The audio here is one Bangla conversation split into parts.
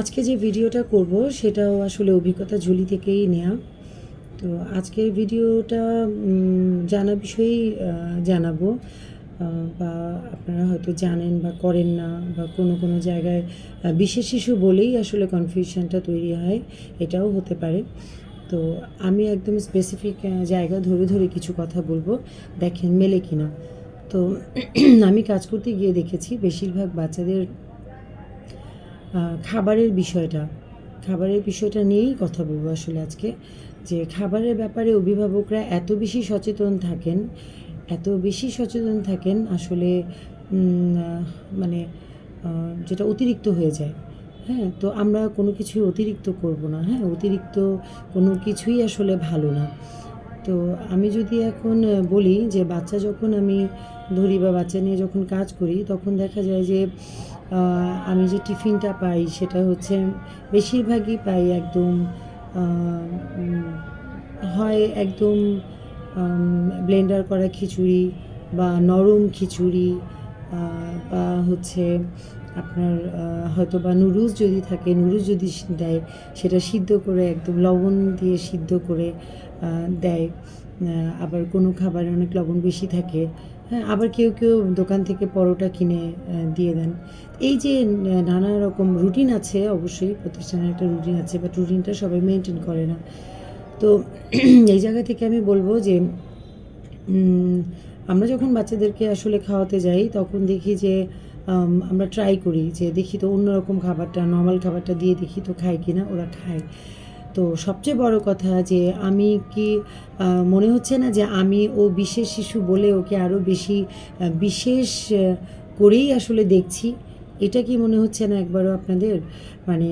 আজকে যে ভিডিওটা করব, সেটাও আসলে অভিজ্ঞতা ঝুলি থেকেই নেওয়া তো আজকের ভিডিওটা জানা বিষয়েই জানাব। বা আপনারা হয়তো জানেন বা করেন না, বা কোনো কোনো জায়গায় বিশেষ শিশু বলেই আসলে কনফিউশনটা তৈরি হয়, এটাও হতে পারে। তো আমি একদম স্পেসিফিক জায়গা ধরে ধরে কিছু কথা বলব, দেখেন মেলে কিনা। তো আমি কাজ করতে গিয়ে দেখেছি, বেশিরভাগ বাচ্চাদের খাবারের বিষয়টা খাবারের বিষয়টা নিয়েই কথা বলব আসলে আজকে, যে খাবারের ব্যাপারে অভিভাবকরা এত বেশি সচেতন থাকেন, এত বেশি সচেতন থাকেন আসলে মানে যেটা অতিরিক্ত হয়ে যায়। হ্যাঁ তো আমরা কোনো কিছুই অতিরিক্ত করব না হ্যাঁ অতিরিক্ত কোনো কিছুই আসলে ভালো না। তো আমি যদি এখন বলি যে বাচ্চা যখন আমি ধরি বা বাচ্চা নিয়ে যখন কাজ করি, তখন দেখা যায় যে আমি যে টিফিনটা পাই সেটা হচ্ছে বেশিরভাগই পাই একদম হয় একদম ব্লেন্ডার করা খিচুড়ি বা নরম খিচুড়ি বা হচ্ছে আপনার হয়তো বা নুডলস যদি থাকে, নুডলস যদি দেয়, সেটা সিদ্ধ করে একদম লবণ দিয়ে সিদ্ধ করে দেয়। আবার কোনো খাবারে অনেক লবণ বেশি থাকে। হ্যাঁ আবার কেউ কেউ দোকান থেকে পরোটা কিনে দিয়ে দেন। এই যে নানা রকম রুটিন আছে অবশ্যই, প্রতিষ্ঠানের একটা রুটিন আছে বাট রুটিনটা সবাই মেনটেন করে না। তো এই জায়গা থেকে আমি বলব যে আমরা যখন বাচ্চাদেরকে আসলে খাওয়াতে যাই, তখন দেখি যে আমরা ট্রাই করি যে, দেখি তো অন্যরকম খাবারটা নর্মাল খাবারটা দিয়ে দেখি তো খায় কি না ওরা খায়। তো সবচেয়ে বড় কথা যে আমি কি মনে হচ্ছে না যে আমি ও বিশেষ শিশু বলে ওকে আরও বেশি বিশেষ করেই আসলে দেখছি? এটা কি মনে হচ্ছে না একবারও আপনাদের? মানে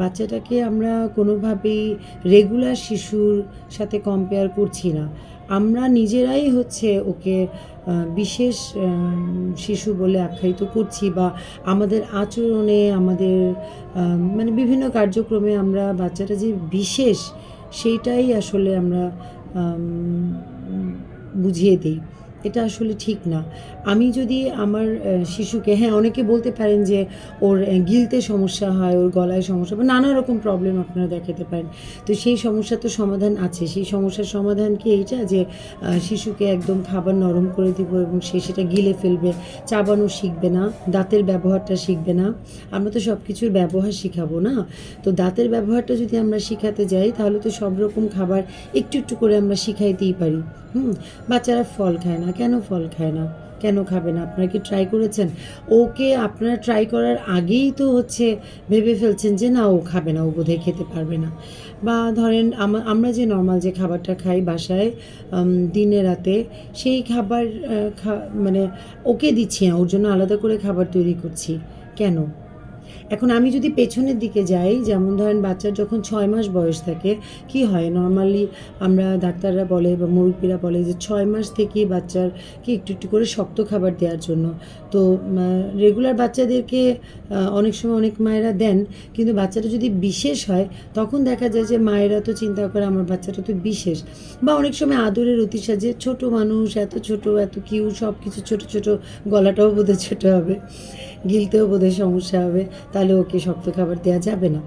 বাচ্চাটাকে আমরা কোনোভাবেই রেগুলার শিশুর সাথে কম্পেয়ার করছি না। আমরা নিজেরাই হচ্ছে ওকে বিশেষ শিশু বলে আখ্যায়িত করছি বা আমাদের আচরণে, আমাদের মানে বিভিন্ন কার্যক্রমে আমরা বাচ্চাটা যে বিশেষ, সেইটাই আসলে আমরা বুঝিয়ে দিই। এটা আসলে ঠিক না। আমি যদি আমার শিশুকে হ্যাঁ অনেকে বলতে পারেন যে ওর গিলতে সমস্যা হয়, ওর গলায় সমস্যা বা নানা রকম প্রবলেম আপনারা দেখাতে পারেন। তো সেই সমস্যা তো সমাধান আছে। সেই সমস্যার সমাধান কি এইটা যে শিশুকে একদম খাবার নরম করে দিব এবং সে সেটা গিলে ফেলবে, চাবানো শিখবে না, দাঁতের ব্যবহারটা শিখবে না। আমরা তো সব কিছুর ব্যবহার শিখাবো না। তো দাঁতের ব্যবহারটা যদি আমরা শিখাতে যাই, তাহলে তো সব রকম খাবার একটু একটু করে আমরা শিখাইতেই পারি। হুম? বাচ্চারা ফল খায় না কেন ফল খায় না? কেন খাবে না? আপনারা কি ট্রাই করেছেন? ওকে আপনারা ট্রাই করার আগেই তো হচ্ছে ভেবে ফেলছেন যে না, ও খাবে না, ও বোধহয় খেতে পারবে না। বা ধরেন আমরা যে নর্মাল যে খাবারটা খাই বাসায় দিনে রাতে, সেই খাবার মানে ওকে দিচ্ছি না, ওর জন্য আলাদা করে খাবার তৈরি করছি। কেন? এখন আমি যদি পেছনের দিকে যাই, যেমন ধরেন বাচ্চার যখন ছয় মাস বয়স থাকে, কি হয়? নর্মালি আমরা ডাক্তাররা বলে বা মুরব্বীরা বলে যে ছয় মাস থেকেই বাচ্চারকে একটু একটু করে শক্ত খাবার দেওয়ার জন্য। তো রেগুলার বাচ্চাদেরকে অনেক সময় অনেক মায়েরা দেন, কিন্তু বাচ্চাটা যদি বিশেষ হয়, তখন দেখা যায় যে মায়েরা তো চিন্তা করে আমার বাচ্চাটা তো বিশেষ। বা অনেক সময় আদরের অতিসাজে ছোট মানুষ, এত ছোট, এত কিউ সব কিছু ছোট ছোট, গলাটাও বোধহয় ছোট হবে। গিলতেও বোধহয় সমস্যা হবে, তাহলে ওকে শক্ত খাবার দেওয়া যাবে না।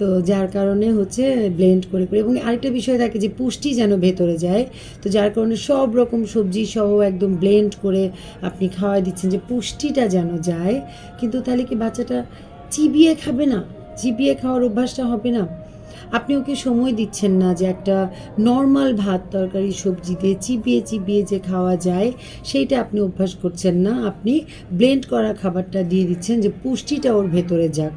তো যার কারণে হচ্ছে ব্লেন্ড করে করে, এবং আরেকটা বিষয় থাকে যে পুষ্টি যেন ভেতরে যায়, তো যার কারণে সব রকম সবজি সহ একদম ব্লেন্ড করে আপনি খাওয়াই দিচ্ছেন যে পুষ্টিটা যেন যায়, কিন্তু তাহলে কি বাচ্চাটা চিবিয়ে খাবে না? চিবিয়ে খাওয়ার অভ্যাসটা হবে না? আপনি ওকে সময় দিচ্ছেন না যে একটা নর্মাল ভাত তরকারি, সবজি দিয়ে চিপিয়ে চিবিয়ে যে খাওয়া যায়, সেইটা আপনি অভ্যাস করছেন না। আপনি ব্লেন্ড করা খাবারটা দিয়ে দিচ্ছেন যে পুষ্টিটা ওর ভেতরে যাক।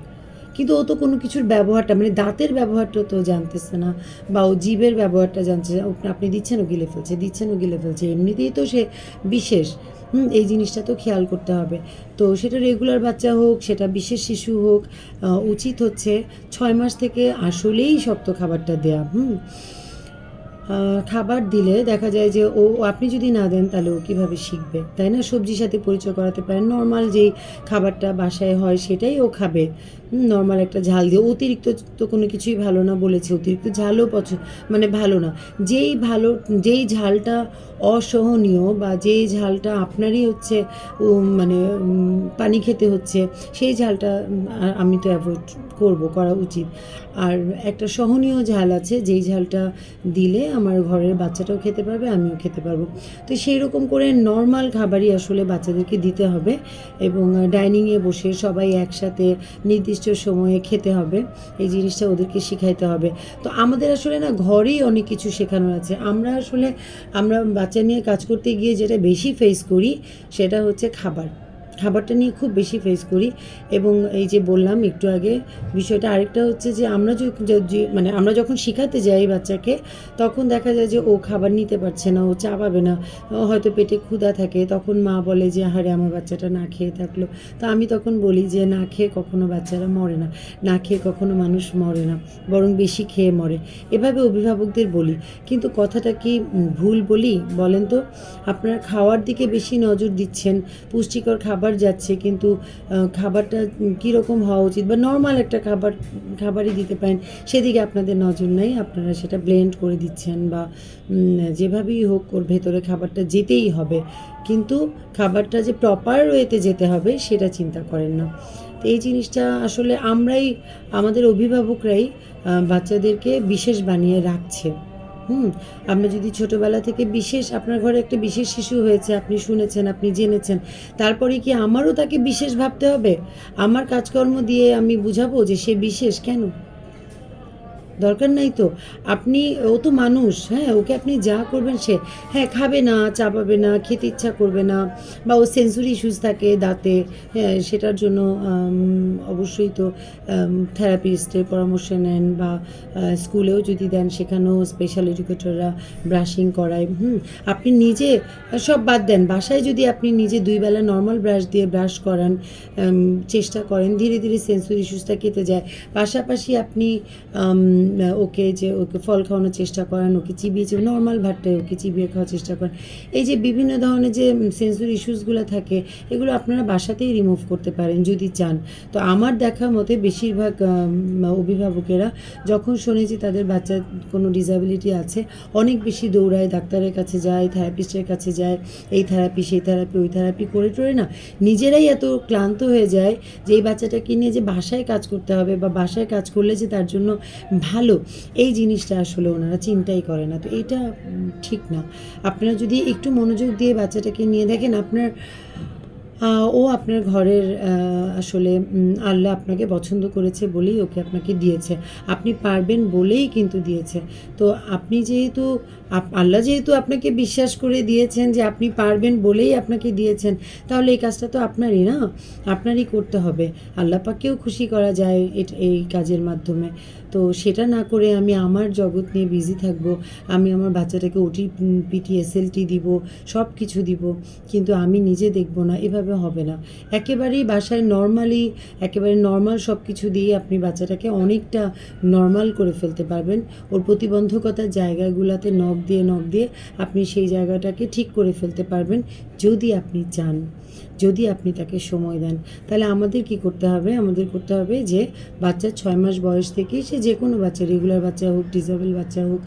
কিন্তু ও তো কোনো কিছুর ব্যবহারটা মানে দাঁতের ব্যবহারটা তো জানতেছে না, বা ও জীবের ব্যবহারটা জানছে না। আপনি দিচ্ছেন, ও গিলে ফেলছে, দিচ্ছেন, ও গিলে ফেলছে, এমনিতেই তো সে বিশেষ। হুম, এই জিনিসটা তো খেয়াল করতে হবে। তো সেটা রেগুলার বাচ্চা হোক, সেটা বিশেষ শিশু হোক উচিত হচ্ছে ছয় মাস থেকে আসলেই শক্ত খাবারটা দেয়া, হুম। খাবার দিলে দেখা যায় যে ও, আপনি যদি না দেন তাহলে ও কীভাবে শিখবে? তাই না? সবজির সাথে পরিচয় করাতে পারেন। নর্মাল যেই খাবারটা বাসায় হয় সেটাই ও খাবে। নর্মাল একটা ঝাল দিয়ে। অতিরিক্ত তো কোনো কিছুই ভালো না বলেছে। অতিরিক্ত ঝালও পছন্দ মানে ভালো না। যেই ভালো, যেই ঝালটা অসহনীয় বা যেই ঝালটা আপনারই হচ্ছে মানে পানি খেতে হচ্ছে, সেই ঝালটা আমি তো অ্যাভয়েড করব, করা উচিত। আর একটা সহনীয় ঝাল আছে, যেই ঝালটা দিলে আমার ঘরের বাচ্চাটাও খেতে পারবে, আমিও খেতে পারব। তো সেই রকম করে নর্মাল খাবারই আসলে বাচ্চাদেরকে দিতে হবে এবং ডাইনিংয়ে বসে সবাই একসাথে নির্দিষ্ট সময়ে খেতে হবে, এই জিনিসটা ওদেরকে শিখাইতে হবে। তো আমাদের আসলে না ঘরেই অনেক কিছু শেখানোর আছে। আমরা আসলে, আমরা বাচ্চা নিয়ে কাজ করতে গিয়ে যেটা বেশি ফেস করি সেটা হচ্ছে খাবার। খাবারটা নিয়ে খুব বেশি ফেস করি এবং এই যে বললাম একটু আগে বিষয়টা আরেকটা হচ্ছে যে আমরা যদি মানে আমরা যখন শেখাতে যাই বাচ্চাকে, তখন দেখা যায় যে ও খাবার নিতে পারছে না, ও চা পাবে না হয়তো পেটে ক্ষুধা থাকে, তখন মা বলে যে হারে আমার বাচ্চাটা না খেয়ে থাকল। তো আমি তখন বলি যে, না খেয়ে কখনো বাচ্চারা মরে না না খেয়ে কখনো মানুষ মরে না, বরং বেশি খেয়ে মরে। এভাবে অভিভাবকদের বলি। কিন্তু কথাটা কি ভুল বলি? বলেন তো, আপনারা খাওয়ার দিকে বেশি নজর দিচ্ছেন, পুষ্টিকর খাবার যাচ্ছে, কিন্তু খাবারটা কীরকম হওয়া উচিত বা নর্মাল একটা খাবার, খাবারই দিতে পারেন, সেদিকে আপনাদের নজর নাই, আপনারা সেটা ব্লেন্ড করে দিচ্ছেন বা যেভাবেই হোক ওর ভেতরে খাবারটা যেতেই হবে, কিন্তু খাবারটা যে প্রপার ওয়েতে যেতে হবে, সেটা চিন্তা করেন না। তো এই জিনিসটা আসলে আমরাই, আমাদের অভিভাবকরাই বাচ্চাদেরকে বিশেষ বানিয়ে রাখছে। হুম আমরা যদি ছোটবেলা থেকে বিশেষ, আপনার ঘরে একটা বিশেষ শিশু হয়েছে, আপনি শুনেছেন, আপনি জেনেছেন, তারপরে কি আমারও তাকে বিশেষ ভাবতে হবে? আমার কাজকর্ম দিয়ে আমি বুঝাবো যে সে বিশেষ কেন? দরকার নাই তো। আপনি, ও তো মানুষ হ্যাঁ ওকে আপনি যা করবেন সে হ্যাঁ খাবে না চাপাবে না, খেতে ইচ্ছা করবে না, বা ও সেন্সুরি ইস্যুস থাকে দাঁতে হ্যাঁ সেটার জন্য অবশ্যই তো থেরাপিস্টের পরামর্শ নেন বা স্কুলেও যদি দেন, সেখানেও স্পেশাল এডুকেটররা ব্রাশিং করায়, হুম, আপনি নিজে, সব বাদ দেন, বাসায় যদি আপনি নিজে দুই বেলা নর্মাল ব্রাশ দিয়ে ব্রাশ করান চেষ্টা করেন, ধীরে ধীরে সেন্সুরি ইস্যুসটা কেটে যায়, পাশাপাশি আপনি ওকে যে ওকে ফল খাওয়ানোর চেষ্টা করেন, ওকে চিবিয়ে চিবিয়ে নর্মাল ভাতটায় ওকে চিবিয়ে খাওয়ার চেষ্টা করেন। এই যে বিভিন্ন ধরনের যে সেন্সুরি ইস্যুসগুলো থাকে, এগুলো আপনারা বাসাতেই রিমুভ করতে পারেন যদি চান। তো আমার দেখা মতে বেশিরভাগ অভিভাবকেরা যখন শোনে যে তাদের বাচ্চার কোনো ডিসাবিলিটি আছে, অনেক বেশি দৌড়ায়, ডাক্তারের কাছে যায় থেরাপিস্টের কাছে যায়, এই থেরাপি সেই থেরাপি ওই থেরাপি করে টরে না। নিজেরাই এত ক্লান্ত হয়ে যায় যে এই বাচ্চাটাকে নিয়ে যে বাসায় কাজ করতে হবে বা বাসায় কাজ করলে যে তার জন্য ভালো এই জিনিসটা আসলে ওনারা চিন্তাই করে না। তো এটা ঠিক না। আপনারা যদি একটু মনোযোগ দিয়ে বাচ্চাটাকে নিয়ে দেখেন, আপনার ও আপনার ঘরের আসলে আল্লাহ আপনাকে পছন্দ করেছে বলেই ওকে আপনাকে দিয়েছে। আপনি পারবেন বলেই কিন্তু দিয়েছে। তো আপনি যেহেতু আল্লাহ যেহেতু আপনাকে বিশ্বাস করে দিয়েছেন যে আপনি পারবেন বলেই আপনাকে দিয়েছেন, তাহলে এই কাজটা তো আপনারই না? আপনারই করতে হবে। আল্লাহ পাকেও খুশি করা যায় এই কাজের মাধ্যমে। তো সেটা না করে আমি আমার জগৎ নিয়ে বিজি থাকব, আমি আমার বাচ্চাটাকে ওটি পিটি এসএলটি দিব সব কিছু দিব কিন্তু আমি নিজে দেখব না, এভাবে হবে না। একেবারেই বাসায় নর্মালি একেবারে নর্মাল সব কিছু দিয়ে আপনি বাচ্চাটাকে অনেকটা নর্মাল করে ফেলতে পারবেন। ওর প্রতিবন্ধকতার জায়গাগুলোতে নখ দিয়ে নখ দিয়ে আপনি সেই জায়গাটাকে ঠিক করে ফেলতে পারবেন, যদি আপনি চান। যদি আপনি তাকে সময় দেন। তাহলে আমাদের কি করতে হবে? আমাদের করতে হবে যে বাচ্চার ছয় মাস বয়স থেকেই সে যে কোনো বাচ্চা রেগুলার বাচ্চা হোক ডিসেবল বাচ্চা হোক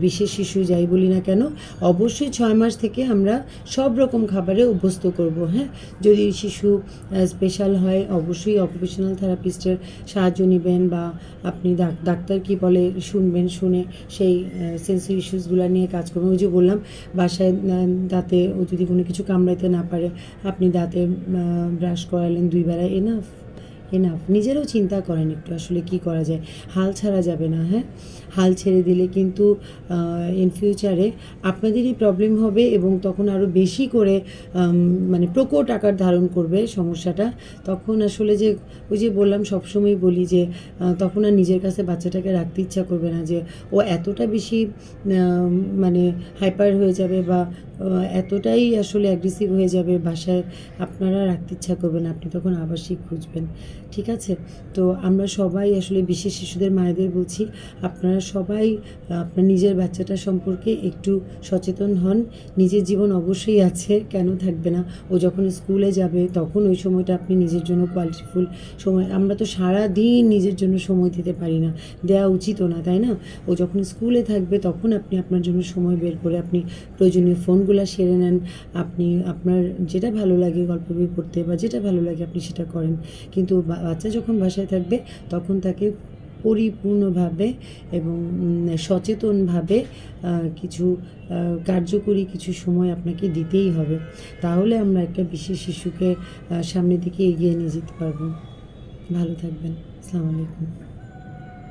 বিশেষ শিশু যাই বলি না কেন, অবশ্যই ছয় মাস থেকে আমরা সব রকম খাবারে অভ্যস্ত করব হ্যাঁ? যদি শিশু স্পেশাল হয়, অবশ্যই অকুপেশনাল থেরাপিস্টের সাহায্য নেবেন বা আপনি ডাক- ডাক্তার কি বলে শুনবেন, শুনে সেই সেন্সি ইস্যুসগুলো নিয়ে কাজ করবেন। ওই যে বললাম, বাসায় দাঁতে ও যদি কোনো কিছু কামড়াইতে না পারে, আপনি দাঁতে ব্রাশ করালেন, দুই বেলা এনাফ এনাফ নিজেরাও চিন্তা করেন একটু আসলে কি করা যায়। হাল ছাড়া যাবে না হ্যাঁ? হাল ছেড়ে দিলে কিন্তু ইন ফিউচারে আপনাদেরই প্রবলেম হবে এবং তখন আরও বেশি করে মানে প্রকট আকার ধারণ করবে সমস্যাটা। তখন আসলে যে, ওই যে বললাম সবসময় বলি যে তখন আর নিজের কাছে বাচ্চাটাকে রাখতে ইচ্ছা করবে না যে, ও এতটা বেশি মানে হাইপার হয়ে যাবে বা এতটাই আসলে অ্যাগ্রেসিভ হয়ে যাবে, বাসায় আপনারা রাখতে ইচ্ছা করবেন আপনি তখন আবাসিক খুঁজবেন। ঠিক আছে? তো আমরা সবাই আসলে বিশেষ শিশুদের মায়েদের বলছি, আপনারা সবাই, আপনার নিজের বাচ্চাটা সম্পর্কে একটু সচেতন হন। নিজের জীবন অবশ্যই আছে, কেন থাকবে না? ও যখন স্কুলে যাবে, তখন ওই সময়টা আপনি নিজের জন্য কোয়ালিটিফুল সময়, আমরা তো সারা দিন নিজের জন্য সময় দিতে পারি না। দেওয়া উচিতও না, তাই না? ও যখন স্কুলে থাকবে, তখন আপনি আপনার জন্য সময় বের করে আপনি প্রয়োজনীয় ফোনগুলো সেরে নেন। আপনি, আপনার যেটা ভালো লাগে গল্প বই পড়তে বা যেটা ভালো লাগে আপনি সেটা করেন। কিন্তু বাচ্চা যখন বাসায় থাকবে, তখন তাকে পরিপূর্ণভাবে এবং সচেতনভাবে কিছু কার্যকরী কিছু সময় আপনাকে দিতেই হবে। তাহলে আমরা একটা বিশেষ শিশুকে সামনের দিকে এগিয়ে নিয়ে যেতে পারব। ভালো থাকবেন। আসসালামু আলাইকুম।